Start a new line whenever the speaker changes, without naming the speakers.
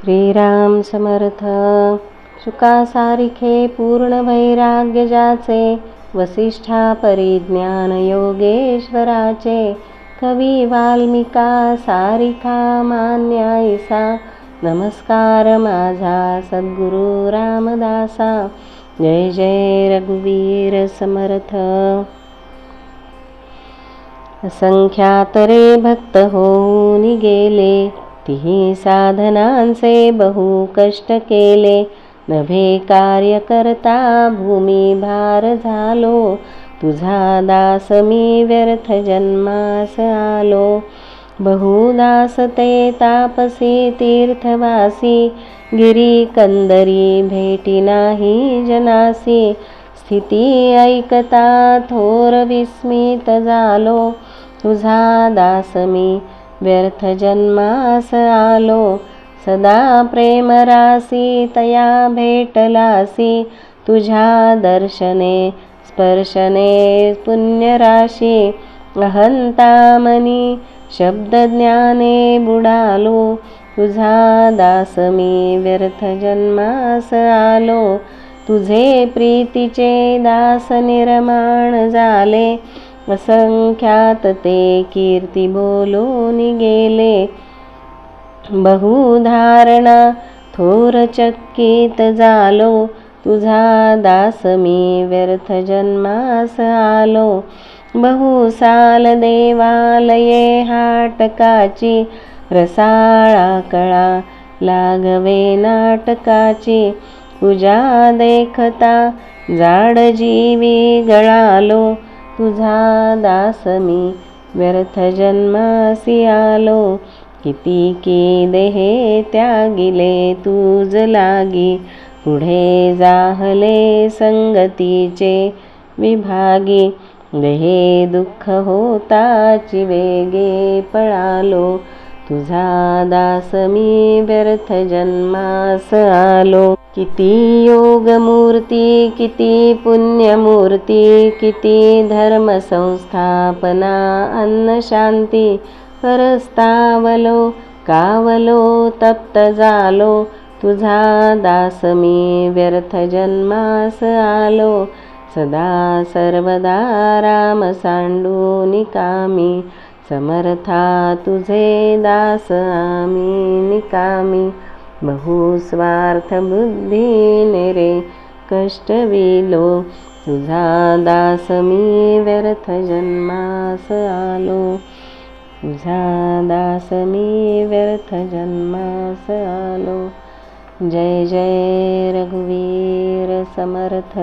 श्रीराम समर्थ। सारिखे पूर्ण वैराग्य जाचे वसिष्ठा परिज्ञान योगेश्वराचे कवी वाल्मिका सारिखा मान्यायसा। नमस्कार माझा सद्गुरु रामदासा। जय जय रघुवीर समर्थ। असंख्यात रे भक्त होऊन गेले। तिही साधनांचे बहु कष्ट केले. नभे कार्य करता भूमी भार झालो. तुझा दास मी व्यर्थ जन्मास आलो. बहुदास ते तापसी तीर्थवासी. गिरी कंदरी भेटी नाही जनासी. स्थिती ऐकता थोर विस्मित झालो. तुझा दास मी व्यर्थ जन्मास आलो. सदा प्रेम रासी तया भेटलासी. तुझ्या दर्शने स्पर्शने पुण्यराशी. अहंतामनी शब्दज्ञाने बुडालो. तुझा दास मी व्यर्थ जन्मास आलो. तुझे प्रीतीचे दास निर्माण झाले. असंख्यात ते कीर्ती बोलून गेले. बहुधारणा थोर चक्कीत झालो. तुझा दास मी व्यर्थ जन्मास आलो. बहुसाल देवालये हाटकाची रसाळा कळा लागवे नाटकाची. पूजा देखता जाड जीवी गळालो. तुझा दास मी व्यर्थ जन्मासी आलो. किती की देहे त्यागिले तुझ लागी. पुढे जाहले संगतीचे विभागी. देहे दुःख होताची वेगे पळालो. तुझा दास मी व्यर्थ जन्मास आलो. किती योगमूर्ती किती पुण्यमूर्ती किती धर्म संस्थापना अन्न शांती परस्तावलो कावलो तप्त झालो तुझा दास मी व्यर्थ जन्मास आलो. सदा सर्वदा राम सांडू निकामी समर्था तुझे दास आम्ही निकामी बहुस्वार्थ बुद्धीने रे कष्टविलो तुझा दास मी व्यर्थ जन्मास आलो। तुझा दास मी व्यर्थ जन्मास आलो। जय जय रघुवीर समर्थ।